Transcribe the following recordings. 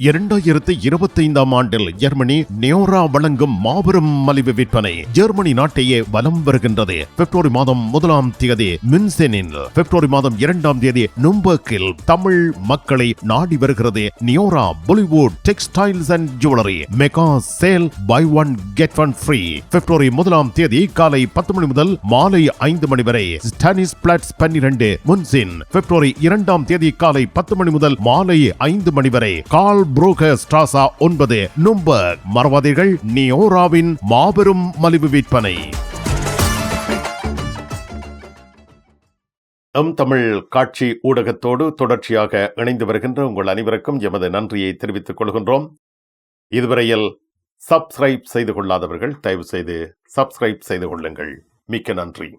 இரண்டாயிரத்து இருபத்தைந்தாம் ஆண்டில் ஜெர்மனி நியோரா வழங்கும் மாபெரும் மலிவு விற்பனை ஜெர்மனி நாட்டையே வலம் வருகின்றது. பிப்ரவரி மாதம் முதலாம் தேதி மின்செனில் பிப்ரவரி மாதம் இரண்டாம் தேதி நும்பர்க்கில் தமிழ் மக்களை நாடி வருகிறது நியோரா Bollywood textiles and jewellery mega sale buy one get one free பிப்ரவரி முதலாம் தேதி காலை பத்து மணி முதல் மாலை ஐந்து மணி வரை ஸ்டானிஸ் பிளாட்ஸ் பன்னிரண்டு முன்சின் பிப்ரவரி இரண்டாம் தேதி காலை பத்து மணி முதல் மாலை ஐந்து மணி வரை கால் புரோக்கர் ஸ்டாசா ஒன்பது. நும்பர் மறவாதீர்கள் நியோராவின் மாபெரும் மலிவு விற்பனை. எம் தமிழ் காட்சி ஊடகத்தோடு தொடர்ச்சியாக இணைந்து வருகின்ற உங்கள் அனைவருக்கும் எமது நன்றியை தெரிவித்துக் கொள்கின்றோம். இதுவரையில் சப்ஸ்கிரைப் செய்து கொள்ளாதவர்கள் தயவு செய்து சப்ஸ்கிரைப் செய்து கொள்ளுங்கள். மிக்க நன்றி.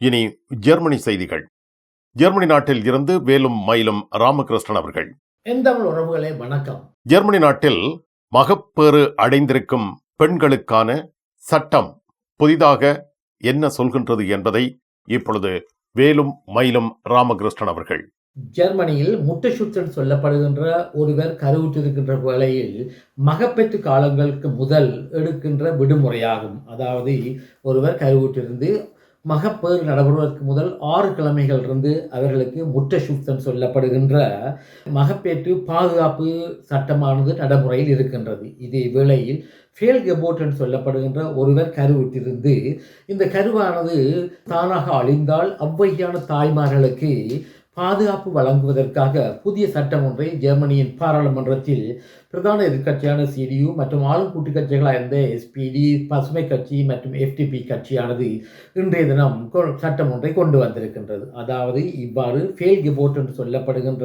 இனி ஜெர்மனி செய்திகள். ஜெர்மனி நாட்டில் இருந்து வேலும் மயிலும் ராமகிருஷ்ணன் அவர்கள். உறவுகளே வணக்கம். ஜெர்மனி நாட்டில் மகப்பேறு அடைந்திருக்கும் பெண்களுக்கான சட்டம் புதிதாக என்ன சொல்கின்றது என்பதை இப்பொழுது வேலும் மயிலும் ராமகிருஷ்ணன் அவர்கள். ஜெர்மனியில் முட்டசுத்தன் சொல்லப்படுகின்ற ஒருவர் கருவுற்றிருக்கின்ற வேளையில் மகப்பெற்று காலங்களுக்கு முதல் எடுக்கின்ற விடுமுறையாகும். அதாவது ஒருவர் கருவுற்றிருந்து மகப்பேறு நடைபெறுவதற்கு முதல் ஆறு கிழமைகள் இருந்து அவர்களுக்கு முட்டை சுத்தம் சொல்லப்படுகின்ற மகப்பேற்று பாதுகாப்பு சட்டமானது நடைமுறையில் இருக்கின்றது. இதே வேளையில் ஃபேல் கெபோட் என்று சொல்லப்படுகின்ற ஒருவர் கருவிட்டிருந்து இந்த கருவானது தானாக அழிந்தால் அவ்வகையான தாய்மார்களுக்கு பாதுகாப்பு வழங்குவதற்காக புதிய சட்டம் ஒன்றை ஜெர்மனியின் பாராளுமன்றத்தில் பிரதான எதிர்க்கட்சியான சிடியு மற்றும் ஆளும் கூட்டு கட்சிகளாக இருந்த எஸ்பிடி பசுமை கட்சி மற்றும் எஃப்டிபி கட்சியானது இன்றைய தினம் கொ- சட்டம் ஒன்றை கொண்டு வந்திருக்கின்றது. அதாவது இவ்வாறு ஃபேல் கிபோர்ட் என்று சொல்லப்படுகின்ற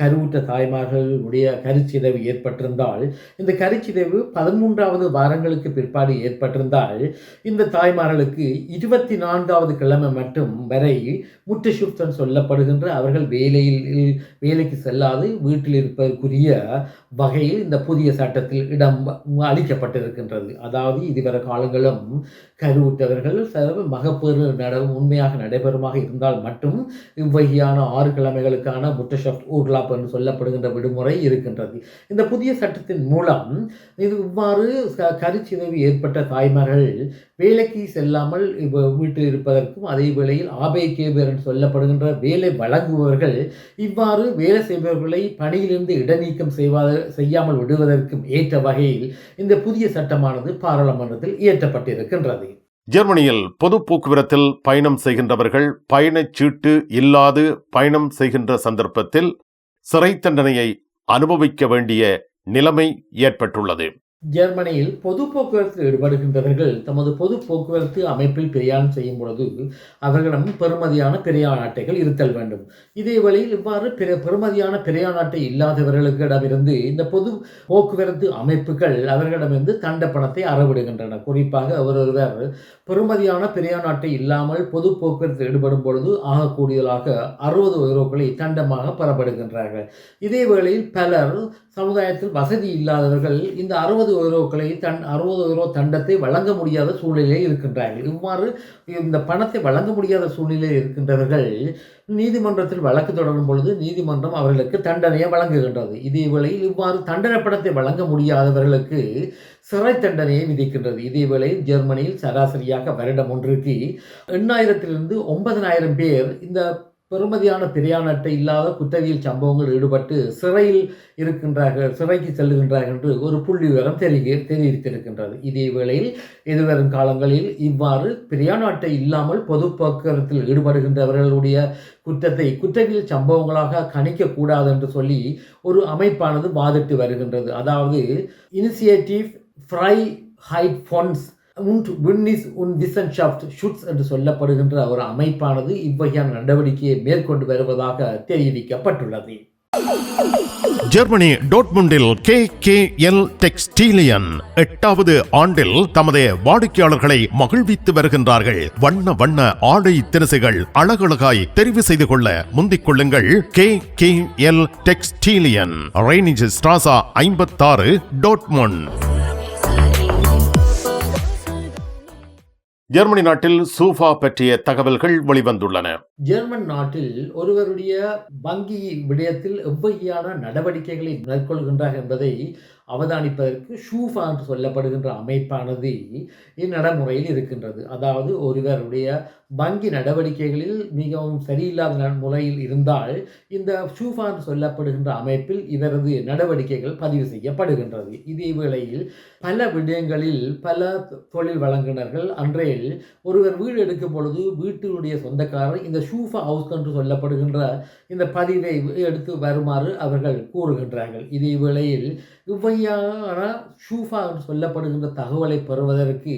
கருவுற்ற தாய்மார்களுடைய கருச்சிதைவு ஏற்பட்டிருந்தால் இந்த கருச்சிதைவு பதிமூன்றாவது வாரங்களுக்கு பிற்பாடு ஏற்பட்டிருந்தால் இந்த தாய்மார்களுக்கு இருபத்தி நான்காவது கிழமை மட்டும் வரை முட்டசுப்தன் சொல்லப்படுகின்ற அவர்கள் வேலையில் வேலைக்கு செல்லாது வீட்டில் இருப்பதற்குரிய வகையில் இந்த புதிய சட்டத்தில் இடம் அளிக்கப்பட்டிருக்கின்றது. அதாவது இதுவரை காலங்களும் கருவுற்றவர்கள் சில மகப்பேறு நட உண்மையாக நடைபெறுமாக இருந்தால் மட்டும் இவ்வகையான ஆறு கிழமைகளுக்கான முட்டஷப்ட் ஊர்லாப் என்று சொல்லப்படுகின்ற விடுமுறை இருக்கின்றது. இந்த புதிய சட்டத்தின் மூலம் இது இவ்வாறு க- கருச்சிதைவு ஏற்பட்ட தாய்மார்கள் வேலைக்கு செல்லாமல் வீட்டில் இருப்பதற்கும் அதே வேளையில் ஆபே கேபர் என்று சொல்லப்படுகின்ற வேலை வழங்குபவர்கள் இவ்வாறு வேலை செய்பவர்களை பணியிலிருந்து இடநீக்கம் செய்வாத செய்யாமல் விடுவதற்கும் ஏற்ற வகையில் இந்த புதிய சட்டமானது பாராளுமன்றத்தில் இயற்றப்பட்டிருக்கின்றது. ஜெர்மனியில் பொது போக்குவரத்தில் பயணம் செய்கின்றவர்கள் பயணச்சீட்டு இல்லாது பயணம் செய்கின்ற சந்தர்ப்பத்தில் சிறை தண்டனையை அனுபவிக்க வேண்டிய நிலைமை ஏற்பட்டுள்ளது. ஜெர்மனியில் பொது போக்குவரத்தில் ஈடுபடுகின்றவர்கள் தமது பொது போக்குவரத்து அமைப்பில் பிரயாணம் செய்யும் பொழுது அவர்களிடம் பெறுமதியான பிரயாண அட்டைகள் இருத்தல் வேண்டும். இதே வழியில் இவ்வாறு பிற பெறுமதியான பிரயாண அட்டை இல்லாதவர்களுக்கிடமிருந்து இந்த பொது போக்குவரத்து அமைப்புகள் அவர்களிடமிருந்து தண்ட பணத்தை அறவிடுகின்றன. குறிப்பாக ஒருவர் பெறுமதியான பிரயாண அட்டை இல்லாமல் பொது போக்குவரத்தில் ஈடுபடும் பொழுது ஆகக்கூடியதாக அறுபது யூரோக்களை தண்டமாக பெறப்படுகின்றார்கள் இதே வேளையில் பலர் சமுதாயத்தில் வசதி இல்லாதவர்கள் இந்த அறுபது யூரோக்களை தன் அறுபது யூரோ தண்டத்தை வழங்க முடியாத சூழ்நிலையில் இருக்கின்றார்கள். இவ்வாறு இந்த பணத்தை வழங்க முடியாத சூழ்நிலையில் இருக்கின்றவர்கள் நீதிமன்றத்தில் வழக்கு தொடரும் பொழுது நீதிமன்றம் அவர்களுக்கு தண்டனையை வழங்குகின்றது. இதேவேளையில் இவ்வாறு தண்டனை பணத்தை வழங்க முடியாதவர்களுக்கு சிறை தண்டனையை விதிக்கின்றது. இதேவேளையில் ஜெர்மனியில் சராசரியாக வருடம் ஒன்றுக்கு எண்ணாயிரத்திலிருந்து ஒன்பதனாயிரம் பேர் இந்த பெறுமதியான பிரயாண அட்டை இல்லாத குற்றவியல் சம்பவங்கள் ஈடுபட்டு சிறையில் இருக்கின்றார்கள் சிறைக்கு செல்லுகின்றார்கள் என்று ஒரு புள்ளி விவரம் தெரிய தெரிவித்திருக்கின்றது. இதே வேளையில் எதிர்வரும் காலங்களில் இவ்வாறு பிரியாண அட்டை இல்லாமல் பொது போக்குவரத்தில் ஈடுபடுகின்றவர்களுடைய குற்றத்தை குற்றவியல் சம்பவங்களாக கணிக்கக்கூடாது என்று சொல்லி ஒரு அமைப்பானது வாதிட்டு வருகின்றது. அதாவது இனிஷியேட்டிவ் ஃப்ரை ஹைட் ஃபண்ட்ஸ் und Bündnis உன் விசன்ஷாப்ட் ஷூட்ஸ் என்று சொல்லப்படுகின்ற ஒரு அமைப்பானது இவ்வகையான நடவடிக்கையை மேற்கொண்டு வருவதாக தெரிவிக்கப்பட்டுள்ளது. ஜெர்மனி டோட்முண்டில் கே கே எல் டெக்ஸ்டீலியன் எட்டாவது ஆண்டில் தமது வாடிக்கையாளர்களை மகிழ்வித்து வருகின்றார்கள். வண்ண வண்ண ஆடை திருசைகள் அழகழகாய் தெரிவு செய்து கொள்ள முந்திக் கொள்ளுங்கள் கே கே எல் டெக்ஸ்டீலியன். ரெய்னிஜ் ஸ்ட்ராசா ஐம்பத்தாறு டோட்முண்ட் ஜெர்மனி நாட்டில் சூஃபா பற்றிய தகவல்கள் வெளிவந்துள்ளன. ஜெர்மன் நாட்டில் ஒருவருடைய வங்கி விடயத்தில் எவ்வகையான நடவடிக்கைகளை மேற்கொள்கின்றார் என்பதை அவதானிப்பதற்கு ஷூஃபா என்று சொல்லப்படுகின்ற அமைப்பானது இந்நடைமுறையில் இருக்கின்றது. அதாவது ஒருவருடைய வங்கி நடவடிக்கைகளில் மிகவும் சரியில்லாத முறையில் இருந்தால் இந்த ஷூஃபா என்று சொல்லப்படுகின்ற அமைப்பில் இவரது நடவடிக்கைகள் பதிவு செய்யப்படுகின்றது. இதே வேளையில் பல விடயங்களில் பல தொழில் வழங்குனர்கள் அன்றையில் ஒருவர் வீடு எடுக்கும் பொழுது வீட்டினுடைய சொந்தக்காரர் இந்த ஷூஃபா ஹவுஸ் என்று சொல்லப்படுகின்ற இந்த பதிவை எடுத்து வருமாறு அவர்கள் கூறுகின்றார்கள். இதே வேளையில் முறையான ஷூஃபா என்று சொல்லப்படுகின்ற தகவலை பெறுவதற்கு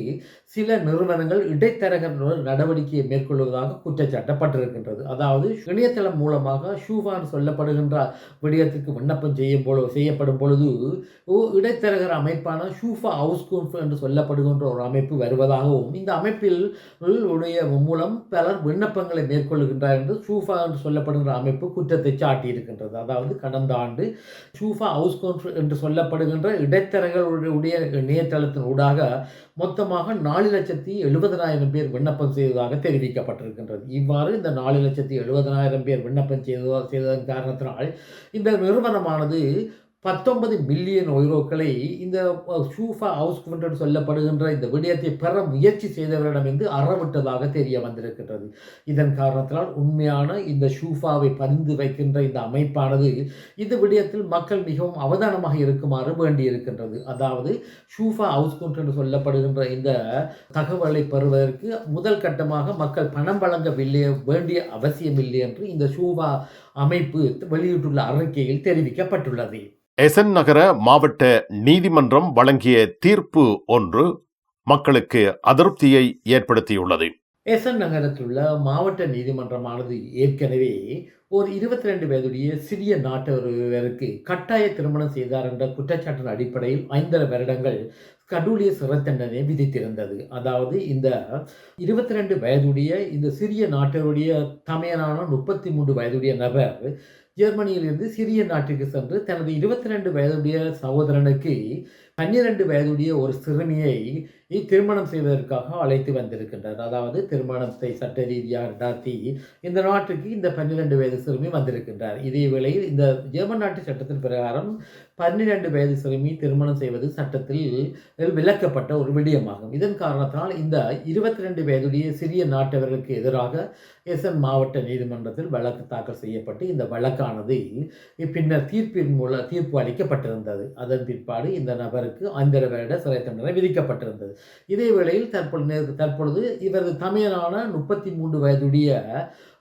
சில நிறுவனங்கள் இடைத்தரகர் நடவடிக்கையை மேற்கொள்வதாக குற்றச்சாட்டப்பட்டிருக்கின்றது. அதாவது இணையதளம் மூலமாக ஷூஃபா என்று சொல்லப்படுகின்ற விடயத்திற்கு விண்ணப்பம் செய்யும் பொழுது செய்யப்படும் பொழுது ஓ- இடைத்தரகர் அமைப்பான ஷூஃபா ஹவுஸ் என்று சொல்லப்படுகின்ற ஒரு அமைப்பு வருவதாகவும் இந்த அமைப்பில் உடைய மூலம் பலர் விண்ணப்பங்களை மேற்கொள்கின்றார் என்று ஷூஃபா என்று சொல்லப்படுகின்ற அமைப்பு குற்றத்தை சாட்டியிருக்கின்றது. அதாவது கடந்த ஆண்டு ஷூஃபா ஹவுஸ் கவுன்ஃப் என்று சொல்லப்படுகின்ற இடைத்தரகர்களுடைய இணையதளத்தின் ஊடாக மொத்தமாக நாலு லட்சத்தி எழுபதனாயிரம் பேர் விண்ணப்பம் செய்ததாக தெரிவிக்கப்பட்டிருக்கின்றது. இவ்வாறு இந்த நாலு லட்சத்தி எழுபதனாயிரம் பேர் விண்ணப்பம் செய்ததாக செய்ததன் காரணத்தினால் இந்த நிறுவனமானது பத்தொன்பது மில்லியன் ஒய்ரோக்களை இந்த ஷூஃபா ஹவுஸ் என்று சொல்லப்படுகின்ற இந்த விடயத்தை பெற முயற்சி செய்தவரிடமிருந்து அறவிட்டதாக தெரிய வந்திருக்கின்றது. இதன் காரணத்தினால் உண்மையான இந்த ஷூஃபாவை பதிந்து வைக்கின்ற இந்த அமைப்பானது இந்த விடயத்தில் மக்கள் மிகவும் அவதானமாக இருக்குமாறு வேண்டியிருக்கின்றது. அதாவது ஷூஃபா ஹவுஸ் என்று சொல்லப்படுகின்ற இந்த தகவலை பெறுவதற்கு முதல் கட்டமாக மக்கள் பணம் வழங்கவில்லை வேண்டிய அவசியமில்லை என்று இந்த ஷூஃபா அமைப்பு வெளியிட்டுள்ள அறிக்கையில் தெரிவிக்கப்பட்டுள்ளது. எசன் நகர மாவட்ட நீதிமன்றம் வழங்கிய தீர்ப்பு ஒன்று மக்களுக்கு அதிருப்தியை ஏற்படுத்தியுள்ளது. எசன் நகரத்திலுள்ள மாவட்ட நீதிமன்றமானது ஏற்கனவே ஒரு இருபத்தி ரெண்டு வயதுடைய சிறிய நாட்டவருக்கு கட்டாய திருமணம் செய்தார் என்ற குற்றச்சாட்டின் அடிப்படையில் ஐந்தரை வருடங்கள் கடூழிய சிறை தண்டனை விதித்திருந்தது. அதாவது இந்த இருபத்தி ரெண்டு வயதுடைய இந்த சிறிய நாட்டவருடைய தமையனான முப்பத்தி மூன்று வயதுடைய நபர் ஜெர்மனியிலிருந்து சிறிய நாட்டிற்கு சென்று தனது இருபத்தி ரெண்டு வயதுடைய சகோதரனுக்கு பன்னிரண்டு வயதுடைய ஒரு சிறுமியை திருமணம் செய்வதற்காக அழைத்து வந்திருக்கின்றார் அதாவது திருமணத்தை சட்ட ரீதியாக நடத்தி இந்த நாட்டுக்கு இந்த பன்னிரண்டு வயது சிறுமி வந்திருக்கின்றார். இதே வேளையில் இந்த ஜெர்மன் நாட்டு சட்டத்தின் பிரகாரம் பன்னிரண்டு வயது சிறுமி திருமணம் செய்வது சட்டத்தில் விலக்கப்பட்ட ஒரு விடயமாகும். இதன் காரணத்தினால் இந்த இருபத்தி ரெண்டு வயதுடைய சிறிய நாட்டவர்களுக்கு எதிராக எஸ்என் மாவட்ட நீதிமன்றத்தில் வழக்கு தாக்கல் செய்யப்பட்டு இந்த வழக்கானது பின்னர் தீர்ப்பின் மூலம் தீர்ப்பு அளிக்கப்பட்டிருந்தது. அதன் பிற்பாடு இந்த நபர் நபருக்கு ஐந்தரை வருட சிறை தண்டனை விதிக்கப்பட்டிருந்தது. இதே வேளையில் தற்பொழுது தற்பொழுது இவரது தமையனான முப்பத்தி மூன்று வயதுடைய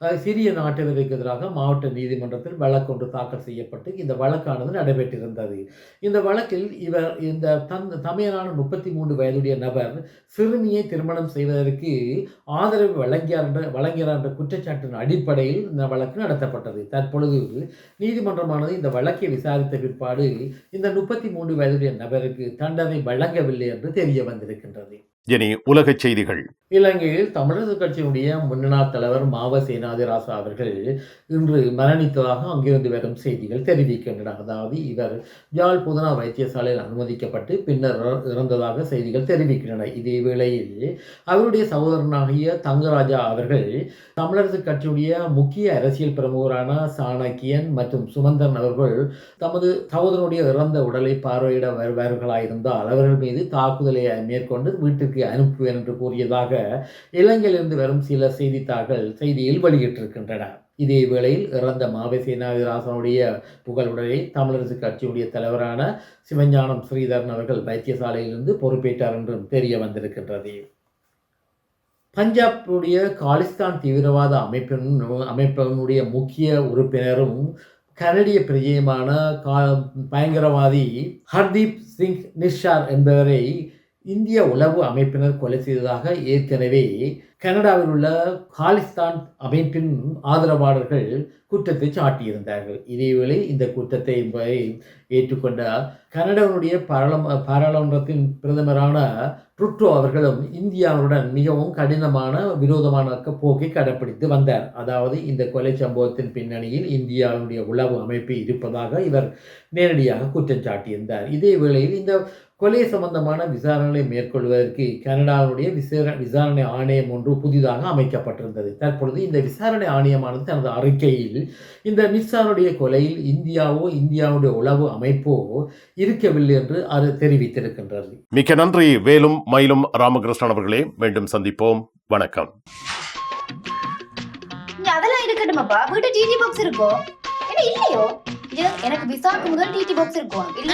சிறிய நாட்டவருக்கு எதிராக மாவட்ட நீதிமன்றத்தில் வழக்கு ஒன்று தாக்கல் செய்யப்பட்டு இந்த வழக்கானது நடைபெற்றிருந்தது. இந்த வழக்கில் இவர் இந்த தன் தமையனான முப்பத்தி மூன்று வயதுடைய நபர் சிறுமியை திருமணம் செய்வதற்கு ஆதரவு வழங்கியார் என்ற வழங்கினார் என்ற குற்றச்சாட்டின் அடிப்படையில் இந்த வழக்கு நடத்தப்பட்டது. தற்பொழுது நீதிமன்றமானது இந்த வழக்கை விசாரித்த பிற்பாடு இந்த முப்பத்தி மூன்று வயதுடைய நபருக்கு தண்டனை வழங்கவில்லை என்று தெரிய வந்திருக்கின்றது. இனி உலகச் செய்திகள். இலங்கையில் தமிழரசு கட்சியினுடைய முன்னாள் தலைவர் மாவ சேனாதிராசா அவர்கள் இன்று மரணித்ததாக அங்கிருந்து வரும் செய்திகள் தெரிவிக்கின்றன அதாவது இவர் யாழ் புதனா வைத்தியசாலையில் அனுமதிக்கப்பட்டு பின்னர் இற- இறந்ததாக செய்திகள் தெரிவிக்கின்றன. இதே வேளையில் அவருடைய சகோதரனாகிய தங்கராஜா அவர்கள் தமிழரசு கட்சியுடைய முக்கிய அரசியல் பிரமுகரான சாணக்கியன் மற்றும் சுமந்தரன் அவர்கள் தமது சகோதரனுடைய இறந்த உடலை பார்வையிட வருவார்களாயிருந்தால் அவர்கள் மீது தாக்குதலை மேற்கொண்டு வீட்டுக்கு அனுப்புவேன் என்று கூறியதாக இலங்கையிலிருந்து வரும் சில செய்தித்தாள்கள் செய்தியில் வெளியிட்டிருக்கின்றன. இதே வேளையில் இறந்த மாவை சேனாதிராசனுடைய புகழுடலை தமிழரசு கட்சியுடைய தலைவரான சிவஞானம் ஸ்ரீதரன் அவர்கள் வைத்தியசாலையிலிருந்து பொறுப்பேற்றார் என்றும் தெரிய வந்திருக்கின்றது. பஞ்சாபுடைய காலிஸ்தான் தீவிரவாத அமைப்பின் அமைப்பினுடைய முக்கிய உறுப்பினரும் கனடிய பிரஜயமான கா பயங்கரவாதி ஹர்தீப் சிங் நிஷார் என்பவரை இந்திய உளவு அமைப்பினர் கொலை செய்ததாக ஏற்கனவே கனடாவில் உள்ள காலிஸ்தான் அமைப்பின் ஆதரவாளர்கள் குற்றத்தை சாட்டியிருந்தார்கள். இதேவேளை இந்த குற்றத்தை ஏற்றுக்கொண்ட கனடாவுடைய பாராளும பாராளுமன்றத்தின் பிரதமரான ட்ருட்டோ அவர்களும் இந்தியாவுடன் மிகவும் கடினமான விரோதமான போக்கை கடைப்பிடித்து வந்தார். அதாவது இந்த கொலை சம்பவத்தின் பின்னணியில் இந்தியாவுடைய உளவு அமைப்பு இருப்பதாக இவர் நேரடியாக குற்றம் சாட்டியிருந்தார். இதே வேளையில் இந்த கொலை சம்பந்தமான விசாரணைகளை மேற்கொள்வதற்கு கனடாவுடைய விசார விசாரணை ஆணையம் ஒன்று புதிதாக அமைக்கப்பட்டிருந்தது. தற்பொழுது இந்த விசாரணை ஆணையமானது தனது அறிக்கையில் இந்த நிசானுடைய கொலையில் இந்தியாவோ இந்தியாவுடைய உளவு அமைப்போ இருக்கவில்லை என்று அது தெரிவித்திருக்கின்றது. மிக்க நன்றி. வேலும் மயிலும் ராமகிருஷ்ணன் அவர்களே மீண்டும் சந்திப்போம். வணக்கம். அதெல்லாம் இருக்கட்டுமாப்பா? வீட்டு டிடி பாக்ஸ் இருக்கோ? இல்லையோ? எனக்கு விசாக்கு முதல் டிடி பாக்ஸ் இருக்கும் இல்ல